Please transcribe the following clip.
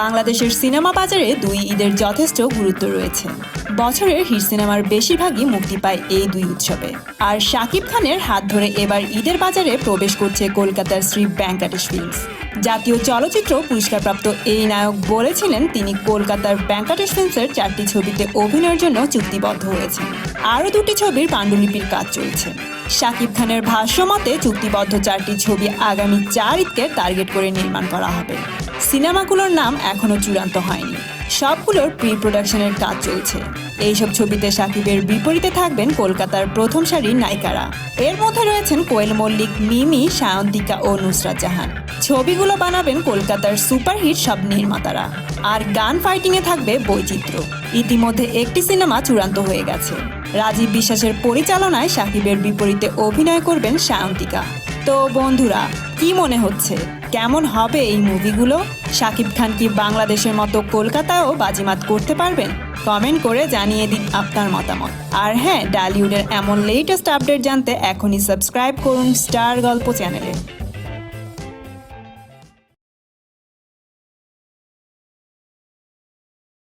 বাংলাদেশের সিনেমা বাজারে দুই ঈদের যথেষ্ট গুরুত্ব রয়েছে। বছরের হিট সিনেমার বেশিরভাগই মুক্তি পায় এই দুই উৎসবে। আর শাকিব খানের হাত ধরে এবার ঈদের বাজারে প্রবেশ করছে কলকাতার শ্রী ব্যাংকাটেশ ফিল্মস। জাতীয় চলচ্চিত্র পুরস্কারপ্রাপ্ত এই নায়ক বলেছিলেন তিনি কলকাতার ব্যাংকাটেশ ফিল্মসের চারটি ছবিতে অভিনয়ের জন্য চুক্তিবদ্ধ হয়েছেন। আরও দুটি ছবির পাণ্ডুলিপির কাজ চলছে। শাকিব খানের ভাষ্য মতে, চুক্তিবদ্ধ চারটি ছবি আগামী চার ঈদকে টার্গেট করে নির্মাণ করা হবে। সিনেমাগুলোর নাম এখনও চূড়ান্ত হয়নি। সবগুলোর প্রি প্রোডাকশনের কাজ চলছে। এইসব ছবিতে সাকিবের বিপরীতে থাকবেন কলকাতার প্রথম সারির নায়িকারা। এর মধ্যে রয়েছেন কোয়েল মল্লিক, মিমি, সায়ন্তিকা ও নুসরাত জাহান। ছবিগুলো বানাবেন কলকাতার সুপারহিট সব নির্মাতারা। আর গান ফাইটিংয়ে থাকবে বৈচিত্র্য। ইতিমধ্যে একটি সিনেমা চূড়ান্ত হয়ে গেছে। রাজীব বিশ্বাসের পরিচালনায় সাকিবের বিপরীতে অভিনয় করবেন সায়ন্তিকা। তো বন্ধুরা কি মনে হচ্ছে? কেমন হবে এই মুভিগুলো? শাকিব খান কি বাংলাদেশের মতো কলকাতাও বাজিমাত করতে পারবেন? কমেন্ট করে জানিয়ে দিন আপনার মতামত। আর হ্যাঁ ডালিউডের এমন লেটেস্ট আপডেট জানতে এখনই সাবস্ক্রাইব করুন স্টার গল্প চ্যানেলে।